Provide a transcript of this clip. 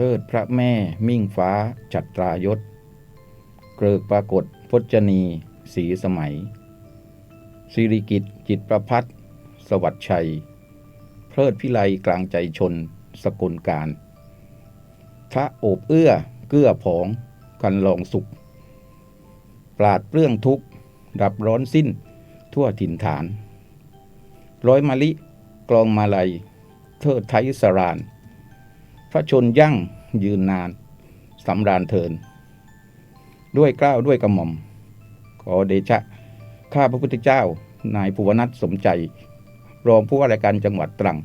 เทิดพระแม่มิ่งฟ้าจัตรายศ เกริกปรากฏพจนีสีสมัย สิริกิตจิตประพัฒสวัสดิ์ชัย เพลิดพิไลกลางใจชนสกุลการ พระโอบเอื้อเกื้อผองกันลองสุข ปราดเปลื้องทุกข์ ดับร้อนสิ้นทั่วถิ่นฐาน ร้อยมะลิ กลองมาลัย เทิดไทยสราน พระชนยั่งยืนนานสำราญเทิน ด้วยเกล้าวด้วยกระหม่อม ขอเดชะ ข้าพระพุทธเจ้า นายภูวนัทสมใจ รองผู้ว่าราชการจังหวัดตรัง